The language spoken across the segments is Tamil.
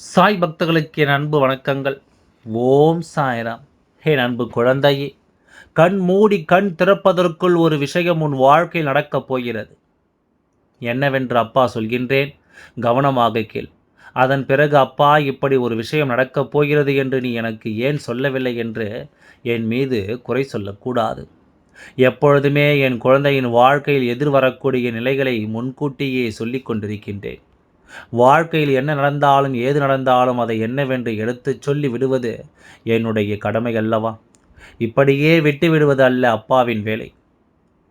சாய் பக்தர்களுக்கு என் அன்பு வணக்கங்கள். ஓம் சாய்ராம். என் அன்பு குழந்தையே கண் மூடி கண் திறப்பதற்குள் ஒரு விஷயம் உன் வாழ்க்கையில் நடக்கப் போகிறது. என்னவென்று அப்பா சொல்கின்றேன் கவனமாக கேள். அதன் பிறகு அப்பா இப்படி ஒரு விஷயம் நடக்கப் போகிறது என்று நீ எனக்கு ஏன் சொல்லவில்லை என்று என் மீது குறை சொல்லக்கூடாது. எப்பொழுதுமே என் குழந்தையின் வாழ்க்கையில் எதிர்வரக்கூடிய நிலைகளை முன்கூட்டியே சொல்லிக் கொண்டிருக்கின்றேன். வாழ்க்கையில் என்ன நடந்தாலும் ஏது நடந்தாலும் அதை என்னவென்று எடுத்துச் சொல்லி விடுவது என்னுடைய கடமை அல்லவா? இப்படியே விட்டு விடுவது அல்ல அப்பாவின் வேலை.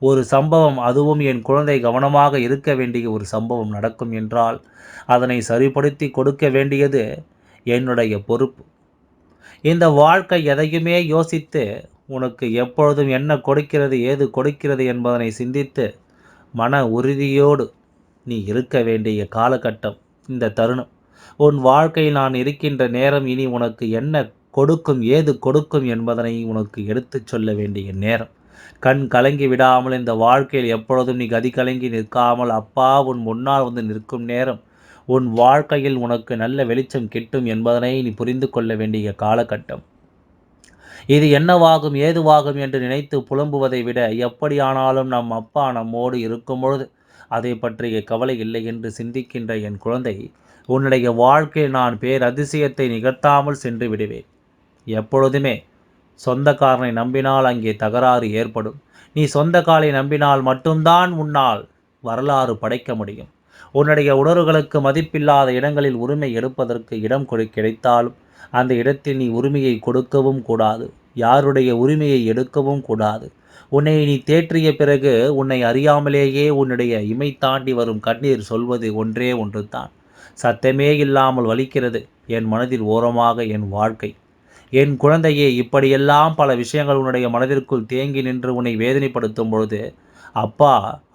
ஒரு சம்பவம் அதுவும் என் குழந்தை கவனமாக இருக்க வேண்டிய ஒரு சம்பவம் நடக்கும் என்றால் அதனை சரிப்படுத்தி கொடுக்க வேண்டியது என்னுடைய பொறுப்பு. இந்த வாழ்க்கை எதையுமே யோசித்து உனக்கு எப்பொழுதும் என்ன கொடுக்கிறது ஏது கொடுக்கிறது என்பதனை சிந்தித்து மன உறுதியோடு நீ இருக்க வேண்டிய காலகட்டம் இந்த தருணம். உன் வாழ்க்கையில் நான் இருக்கின்ற நேரம் இனி உனக்கு என்ன கொடுக்கும் ஏது கொடுக்கும் என்பதனை உனக்கு எடுத்துச் சொல்ல வேண்டிய நேரம். கண் கலங்கி விடாமல் இந்த வாழ்க்கையில் எப்பொழுதும் நீ கதி கலங்கி நிற்காமல் அப்பா உன் முன்னால் வந்து நிற்கும் நேரம் உன் வாழ்க்கையில் உனக்கு நல்ல வெளிச்சம் கிட்டும் என்பதனை நீ புரிந்து கொள்ள வேண்டிய காலகட்டம். இது என்னவாகும் ஏதுவாகும் என்று நினைத்து புலம்புவதை விட எப்படியானாலும் நம் அப்பா நம்மோடு இருக்கும் பொழுது அதை பற்றிய கவலை இல்லை என்று சிந்திக்கின்ற என் குழந்தை உன்னுடைய வாழ்க்கையில் நான் பேரதிசயத்தை நிகழ்த்தாமல் சென்று விடுவேன். எப்பொழுதுமே சொந்தக்காரனை நம்பினால் அங்கே தகராறு ஏற்படும். நீ சொந்த காலை நம்பினால் மட்டும்தான் உன்னால் வரலாறு படைக்க முடியும். உன்னுடைய உணர்வுகளுக்கு மதிப்பில்லாத இடங்களில் உரிமை எடுப்பதற்கு இடம் கொடு கிடைத்தாலும் அந்த இடத்தில் நீ உரிமையை கொடுக்கவும் கூடாது. யாருடைய உரிமையை எடுக்கவும் கூடாது. உன்னை நீ தேற்றிய பிறகு உன்னை அறியாமலேயே உன்னுடைய இமை தாண்டி வரும் கண்ணீர் சொல்வது ஒன்றே ஒன்று தான் சத்தமே இல்லாமல் வலிக்கிறது என் மனதில் ஓரமாக என் வாழ்க்கை. என் குழந்தையே இப்படியெல்லாம் பல விஷயங்கள் உன்னுடைய மனதிற்குள் தேங்கி நின்று உன்னை வேதனைப்படுத்தும் பொழுது அப்பா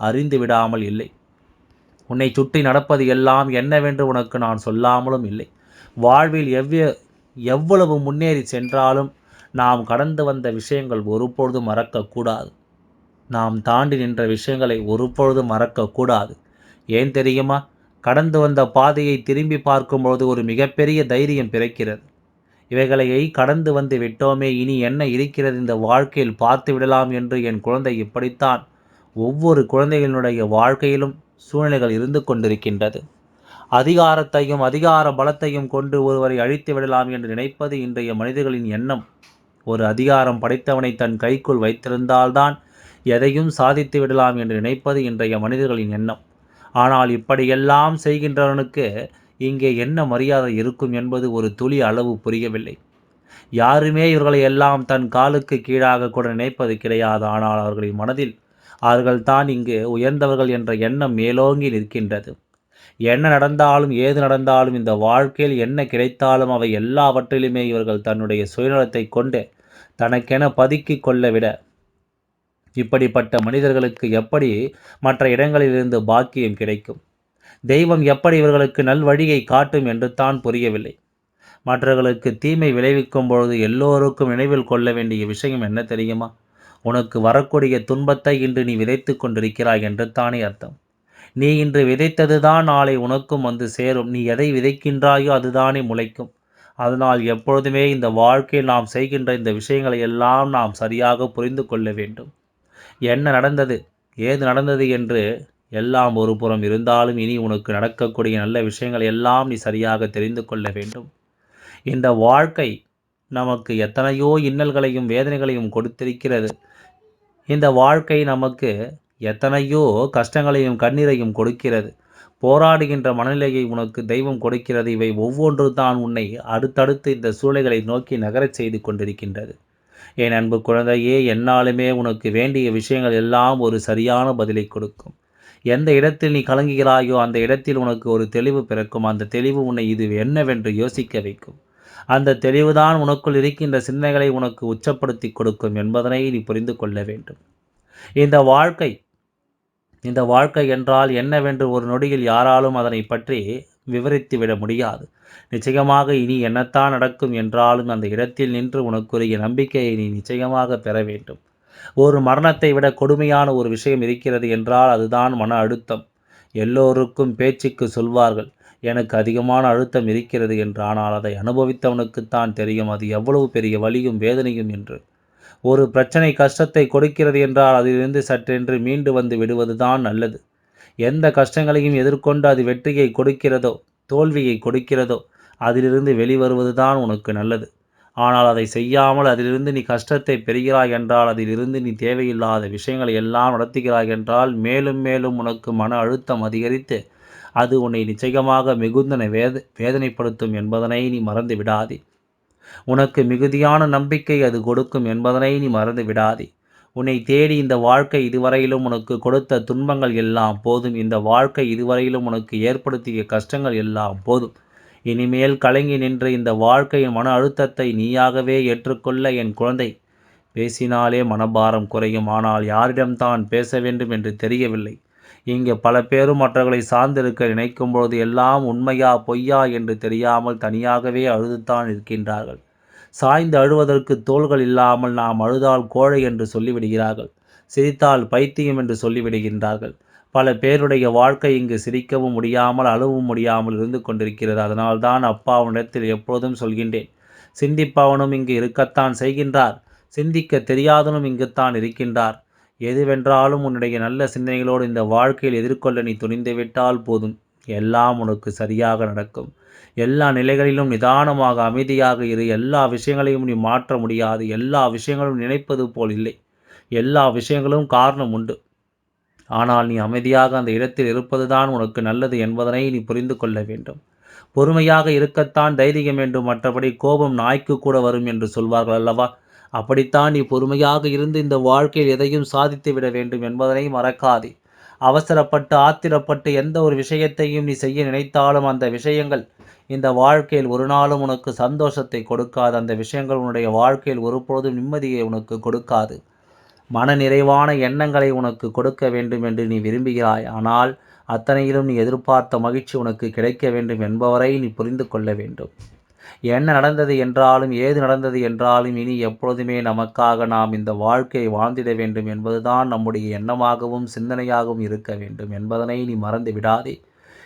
அறிந்து விடாமல் இல்லை. உன்னை சுற்றி நடப்பது எல்லாம் என்னவென்று உனக்கு நான் சொல்லாமலும் இல்லை. வாழ்வில் எவ்வ எவ்வளவு முன்னேறி சென்றாலும் நாம் கடந்து வந்த விஷயங்கள் ஒருபொழுதும் மறக்கக்கூடாது. நாம் தாண்டி நின்ற விஷயங்களை ஒருபொழுதும் மறக்கக்கூடாது. ஏன் தெரியுமா? கடந்து வந்த பாதையை திரும்பி பார்க்கும்பொழுது ஒரு மிகப்பெரிய தைரியம் பிறக்கிறது. இவைகளையை கடந்து வந்து விட்டோமே இனி என்ன இருக்கிறது இந்த வாழ்க்கையில் பார்த்து விடலாம் என்று என் குழந்தை இப்படித்தான் ஒவ்வொரு குழந்தைகளினுடைய வாழ்க்கையிலும் சூழ்நிலைகள் இருந்து கொண்டிருக்கின்றது. அதிகாரத்தையும் அதிகார பலத்தையும் கொண்டு ஒருவரை அழித்து விடலாம் என்று நினைப்பது இன்றைய மனிதர்களின் எண்ணம். ஒரு அதிகாரம் படைத்தவனை தன் கைக்குள் வைத்திருந்தால்தான் எதையும் சாதித்து விடலாம் என்று நினைப்பது இன்றைய மனிதர்களின் எண்ணம். ஆனால் இப்படியெல்லாம் செய்கின்றவனுக்கு இங்கே என்ன மரியாதை இருக்கும் என்பது ஒரு துளி அளவு புரியவில்லை. யாருமே இவர்களை எல்லாம் தன் காலுக்கு கீழாக கூட நினைப்பது கிடையாது. ஆனால் அவர்களின் மனதில் அவர்கள் தான் இங்கு உயர்ந்தவர்கள் என்ற எண்ணம் மேலோங்கி நிற்கின்றது. என்ன நடந்தாலும் ஏது நடந்தாலும் இந்த வாழ்க்கையில் என்ன கிடைத்தாலும் அவை எல்லாவற்றிலுமே இவர்கள் தன்னுடைய சுயநலத்தை கொண்டு தனக்கென பதுக்கி கொள்ள விட. இப்படிப்பட்ட மனிதர்களுக்கு எப்படி மற்ற இடங்களிலிருந்து பாக்கியம் கிடைக்கும்? தெய்வம் எப்படி இவர்களுக்கு நல்வழியை காட்டும் என்று தான் புரியவில்லை. மற்றவர்களுக்கு தீமை விளைவிக்கும் பொழுது எல்லோருக்கும் நினைவில் கொள்ள வேண்டிய விஷயம் என்ன தெரியுமா? உனக்கு வரக்கூடிய துன்பத்தை இன்று நீ விதைத்து கொண்டிருக்கிறாய் என்று தானே அர்த்தம். நீ இன்று விதைத்ததுதான் நாளை உனக்கும் வந்து சேரும். நீ எதை விதைக்கின்றாயோ அதுதானே முளைக்கும். அதனால் எப்பொழுதுமே இந்த வாழ்க்கையில் நாம் செய்கின்ற இந்த விஷயங்களை எல்லாம் நாம் சரியாக புரிந்து கொள்ள வேண்டும். என்ன நடந்தது? ஏது நடந்தது என்று எல்லாம் ஒரு புறம் இருந்தாலும் இனி உனக்கு நடக்கக்கூடிய நல்ல விஷயங்கள் எல்லாம் நீ சரியாக தெரிந்து கொள்ள வேண்டும். இந்த வாழ்க்கை நமக்கு எத்தனையோ இன்னல்களையும் வேதனைகளையும் கொடுத்திருக்கிறது. இந்த வாழ்க்கை நமக்கு எத்தனையோ கஷ்டங்களையும் கண்ணீரையும் கொடுக்கிறது. போராடுகின்ற மனநிலையை உனக்கு தெய்வம் கொடுக்கிறது. இவை ஒவ்வொன்று தான் உன்னை அடுத்தடுத்து இந்த சூழ்நிலைகளை நோக்கி நகரச் செய்து கொண்டிருக்கின்றது. என் அன்பு குழந்தையே என்னாலுமே உனக்கு வேண்டிய விஷயங்கள் எல்லாம் ஒரு சரியான பதிலை கொடுக்கும். எந்த இடத்தில் நீ கலங்குகிறாயோ அந்த இடத்தில் உனக்கு ஒரு தெளிவு பிறக்கும். அந்த தெளிவு உன்னை இது என்னவென்று யோசிக்க வைக்கும். அந்த தெளிவுதான் உனக்குள் இருக்கின்ற சிந்தனைகளை உனக்கு உச்சப்படுத்தி கொடுக்கும் என்பதனை நீ புரிந்து கொள்ள வேண்டும். இந்த வாழ்க்கை இந்த வாழ்க்கை என்றால் என்னவென்று ஒரு நொடியில் யாராலும் அதனை பற்றி விவரித்து விட முடியாது. நிச்சயமாக இனி என்னத்தான் நடக்கும் என்றாலும் அந்த இடத்தில் நின்று உனக்குரிய நம்பிக்கையை நீ நிச்சயமாக பெற வேண்டும். ஒரு மரணத்தை விட கொடுமையான ஒரு விஷயம் இருக்கிறது என்றால் அதுதான் மன அழுத்தம். எல்லோருக்கும் பேச்சுக்கு சொல்வார்கள் எனக்கு அதிகமான அழுத்தம் இருக்கிறது என்று. ஆனால் அதை அனுபவித்தவனுக்குத்தான் தெரியும் அது எவ்வளவு பெரிய வலியும் வேதனையும் என்று. ஒரு பிரச்சனை கஷ்டத்தை கொடுக்கிறது என்றால் அதிலிருந்து சற்றென்று மீண்டு வந்து விடுவதுதான் நல்லது. எந்த கஷ்டங்களையும் எதிர்கொண்டு அது வெற்றியை கொடுக்கிறதோ தோல்வியை கொடுக்கிறதோ அதிலிருந்து வெளிவருவதுதான் உனக்கு நல்லது. ஆனால் அதை செய்யாமல் அதிலிருந்து நீ கஷ்டத்தை பெறுகிறாய் என்றால் அதிலிருந்து நீ தேவையில்லாத விஷயங்களை எல்லாம் நடத்துகிறாய் என்றால் மேலும் மேலும் உனக்கு மன அழுத்தம் அதிகரித்து அது உன்னை நிச்சயமாக மிகுந்தனை வேத வேதனைப்படுத்தும் என்பதனை நீ மறந்து விடாதே. உனக்கு மிகுதியான நம்பிக்கை அது கொடுக்கும் என்பதனை நீ மறந்து விடாதே. உன்னை தேடி இந்த வாழ்க்கை இதுவரையிலும் உனக்கு கொடுத்த துன்பங்கள் எல்லாம் போதும். இந்த வாழ்க்கை இதுவரையிலும் உனக்கு ஏற்படுத்திய கஷ்டங்கள் எல்லாம் போதும். இனிமேல் கலங்கி நின்று இந்த வாழ்க்கையின் மன அழுத்தத்தை நீயாகவே ஏற்றுக்கொள்ள என் குழந்தை. பேசினாலே மனபாரம் குறையும். ஆனால் யாரிடம்தான் பேச வேண்டும் என்று தெரியவில்லை. இங்கே பல பேரும் மற்றவர்களை சார்ந்திருக்க நினைக்கும் பொழுது எல்லாம் உண்மையா பொய்யா என்று தெரியாமல் தனியாகவே அழுதுத்தான் இருக்கின்றார்கள் சாய்ந்து அழுவதற்கு தோள்கள் இல்லாமல் நாம் அழுதால் கோழை என்று சொல்லிவிடுகிறார்கள். சிரித்தால் பைத்தியம் என்று சொல்லிவிடுகின்றார்கள். பல பேருடைய வாழ்க்கை இங்கு சிரிக்கவும் முடியாமல் அழவும் முடியாமல் இருந்து கொண்டிருக்கிறது. அதனால்தான் அப்பாவினிடத்தில் எப்போதும் சொல்கின்றேன் சிந்திப்பவனும் இங்கு இருக்கத்தான் செய்கின்றார். சிந்திக்க தெரியாதவனும் இங்குத்தான் இருக்கின்றார். எதுவென்றாலும் உன்னுடைய நல்ல சிந்தனைகளோடு இந்த வாழ்க்கையில் எதிர்கொள்ள நீ துணிந்து விட்டால் போதும். எல்லாம் உனக்கு சரியாக நடக்கும். எல்லா நிலைகளிலும் நிதானமாக அமைதியாக இரு. எல்லா விஷயங்களையும் நீ மாற்ற முடியாது. எல்லா விஷயங்களும் நினைப்பது போல் இல்லை. எல்லா விஷயங்களும் காரணம் உண்டு. ஆனால் நீ அமைதியாக அந்த இடத்தில் இருப்பதுதான் உனக்கு நல்லது என்பதனை நீ புரிந்து கொள்ள வேண்டும். பொறுமையாக இருக்கத்தான் தைரியம் வேண்டும். மற்றபடி கோபம் நாய்க்கு கூட வரும் என்று சொல்வார்கள் அல்லவா? அப்படித்தான் நீ பொறுமையாக இருந்து இந்த வாழ்க்கையில் எதையும் சாதித்து விட வேண்டும் என்பதனை மறக்காதே. அவசரப்பட்டு ஆத்திரப்பட்டு எந்த ஒரு விஷயத்தையும் நீ செய்ய நினைத்தாலும் அந்த விஷயங்கள் இந்த வாழ்க்கையில் ஒரு நாளும் உனக்கு சந்தோஷத்தை கொடுக்காது. அந்த விஷயங்கள் உன்னுடைய வாழ்க்கையில் ஒருபொழுதும் நிம்மதியை உனக்கு கொடுக்காது. மன நிறைவான எண்ணங்களை உனக்கு கொடுக்க வேண்டும் என்று நீ விரும்புகிறாய். ஆனால் அத்தனையிலும் நீ எதிர்பார்த்த மகிழ்ச்சி உனக்கு கிடைக்க வேண்டும் என்பவரை நீ புரிந்து கொள்ள வேண்டும். என்ன நடந்தது என்றாலும் ஏது நடந்தது என்றாலும் இனி எப்பொழுதுமே நமக்காக நாம் இந்த வாழ்க்கையை வாழ்ந்திட வேண்டும் என்பதுதான் நம்முடைய எண்ணமாகவும் சிந்தனையாகவும் இருக்க வேண்டும் என்பதனை நீ மறந்து விடாதே.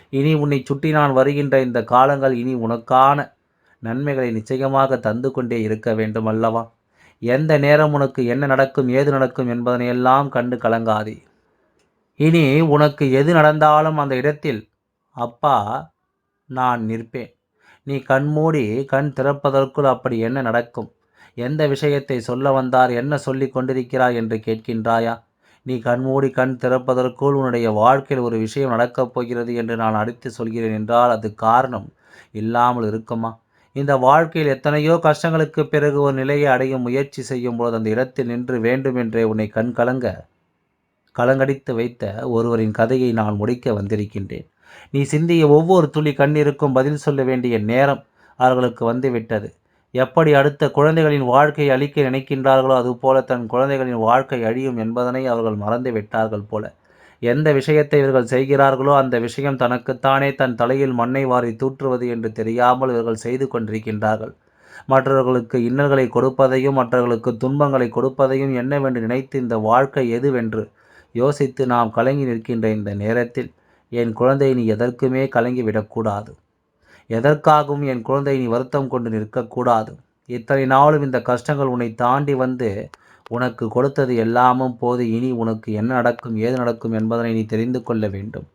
இனி உன்னை சுற்றி நான் வருகின்ற இந்த காலங்கள் இனி உனக்கான நன்மைகளை நிச்சயமாக தந்து கொண்டே இருக்க வேண்டும் அல்லவா? எந்த நேரம் உனக்கு என்ன நடக்கும் ஏது நடக்கும் என்பதனையெல்லாம் கண்டு கலங்காதே. இனி உனக்கு எது நடந்தாலும் அந்த இடத்தில் அப்பா நான் நிற்பேன். நீ கண்மூடி கண் திறப்பதற்குள் அப்படி என்ன நடக்கும்? எந்த விஷயத்தை சொல்ல வந்தார்? என்ன சொல்லி கொண்டிருக்கிறாய் என்று கேட்கின்றாயா? நீ கண்மூடி கண் திறப்பதற்குள் உன்னுடைய வாழ்க்கையில் ஒரு விஷயம் நடக்கப் போகிறது என்று நான் அடித்து சொல்கிறேன் என்றால் அது காரணம் இல்லாமல் இருக்குமா? இந்த வாழ்க்கையில் எத்தனையோ கஷ்டங்களுக்கு பிறகு ஒரு நிலையை அடைய முயற்சி செய்யும் போது அந்த இடத்தில் நின்று வேண்டுமென்றே உன்னை கண் கலங்க கலங்கடித்து வைத்த ஒருவரின் கதையை நான் முடிக்க வந்திருக்கின்றேன். நீ சிந்திய ஒவ்வொரு துளி கண்ணீருக்கும் பதில் சொல்ல வேண்டிய நேரம் அவர்களுக்கு வந்துவிட்டது. எப்படி அடுத்த குழந்தைகளின் வாழ்க்கையை அழிக்க நினைக்கின்றார்களோ அதுபோல தன் குழந்தைகளின் வாழ்க்கை அழியும் என்பதனை அவர்கள் மறந்து விட்டார்கள் போல. எந்த விஷயத்தை இவர்கள் செய்கிறார்களோ அந்த விஷயம் தனக்குத்தானே தன் தலையில் மண்ணை வாரி தூற்றுவது என்று தெரியாமல் இவர்கள் செய்து கொண்டிருக்கின்றார்கள். மற்றவர்களுக்கு இன்னல்களை கொடுப்பதையும் மற்றவர்களுக்கு துன்பங்களை கொடுப்பதையும் என்னவென்று நினைத்து இந்த வாழ்க்கை எதுவென்று யோசித்து நாம் கலங்கி நிற்கின்ற இந்த நேரத்தில் என் குழந்தை நீ எதற்குமே கலங்கி விடக்கூடாது. எதற்காகவும் என் குழந்தை நீ வருத்தம் கொண்டு நிற்கக்கூடாது. இத்தனை நாளும் இந்த கஷ்டங்கள் உன்னை தாண்டி வந்து உனக்கு கொடுத்தது எல்லாமும் போது இனி உனக்கு என்ன நடக்கும் ஏது நடக்கும் என்பதனை நீ தெரிந்து கொள்ள வேண்டும்.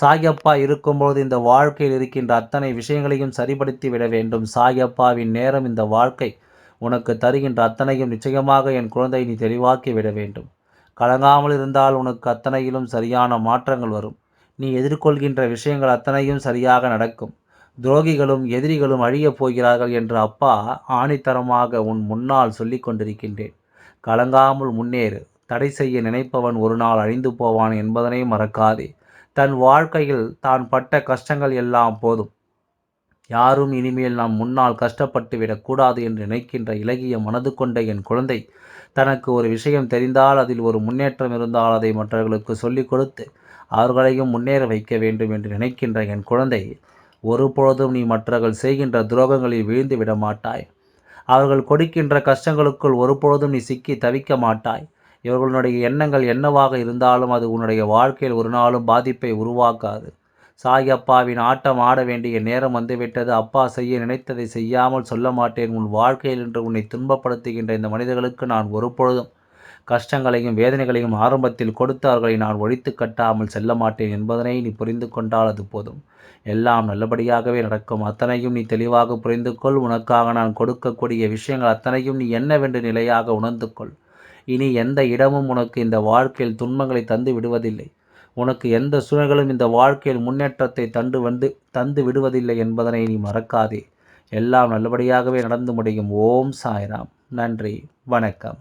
சாயப்பா இருக்கும்பொழுது இந்த வாழ்க்கையில் இருக்கின்ற அத்தனை விஷயங்களையும் சரிப்படுத்தி விட வேண்டும். சாயப்பாவின் நேரம் இந்த வாழ்க்கை உனக்கு தருகின்ற அத்தனையும் நிச்சயமாக என் குழந்தை நீ தெளிவாக்கி விட வேண்டும். கலங்காமல் இருந்தால் உனக்கு அத்தனையிலும் சரியான மாற்றங்கள் வரும். நீ எதிர்கொள்கின்ற விஷயங்கள் அத்தனையும் சரியாக நடக்கும். துரோகிகளும் எதிரிகளும் அழியப் போகிறார்கள் என்று அப்பா ஆணித்தரமாக உன் முன்னால் சொல்லி கொண்டிருக்கின்றேன். கலங்காமல் முன்னேறு. தடை செய்ய நினைப்பவன் ஒரு நாள் அழிந்து போவான் என்பதனை மறக்காதே. தன் வாழ்க்கையில் தான் பட்ட கஷ்டங்கள் எல்லாம் போதும். யாரும் இனிமேல் நாம் முன்னால் கஷ்டப்பட்டு விடக்கூடாது என்று நினைக்கின்ற இலகிய மனது கொண்ட என் குழந்தை தனக்கு ஒரு விஷயம் தெரிந்தால் அதில் ஒரு முன்னேற்றம் இருந்தால் அதை மற்றவர்களுக்கு சொல்லிக் கொடுத்து அவர்களையும் முன்னேற வைக்க வேண்டும் என்று நினைக்கின்ற என் குழந்தை ஒருபொழுதும் நீ மற்றவர்கள் செய்கின்ற துரோகங்களில் வீழ்ந்து விட மாட்டாய். அவர்கள் கொடுக்கின்ற கஷ்டங்களுக்குள் ஒருபொழுதும் நீ சிக்கி தவிக்க மாட்டாய். இவர்களுடைய எண்ணங்கள் என்னவாக இருந்தாலும் அது உன்னுடைய வாழ்க்கையில் ஒரு நாளும் பாதிப்பை உருவாக்காது. சாயப்பாவின் ஆட்டம் ஆட வேண்டிய நேரம் வந்துவிட்டது. அப்பா செய்ய நினைத்ததை செய்யாமல் சொல்ல மாட்டேன். உன் வாழ்க்கையில் என்று உன்னை துன்பப்படுத்துகின்ற இந்த மனிதர்களுக்கு நான் ஒருபொழுதும் கஷ்டங்களையும் வேதனைகளையும் ஆரம்பத்தில் கொடுத்தார்களை நான் ஒழித்து கட்டாமல் செல்ல மாட்டேன் என்பதனை நீ புரிந்து கொண்டால் அது போதும். எல்லாம் நல்லபடியாகவே நடக்கும். அத்தனையும் நீ தெளிவாக புரிந்து கொள் உனக்காக நான் கொடுக்கக்கூடிய விஷயங்கள் அத்தனையும் நீ என்னவென்று நிலையாக உணர்ந்து கொள். இனி எந்த இடமும் உனக்கு இந்த வாழ்க்கையில் துன்பங்களை தந்து விடுவதில்லை. உனக்கு எந்த சூழல்களும் இந்த வாழ்க்கையில் முன்னேற்றத்தை தண்டு வந்து தந்து விடுவதில்லை என்பதனை நீ மறக்காதே. எல்லாம் நல்லபடியாகவே நடந்து முடியும். ஓம் சாய்ராம். நன்றி. வணக்கம்.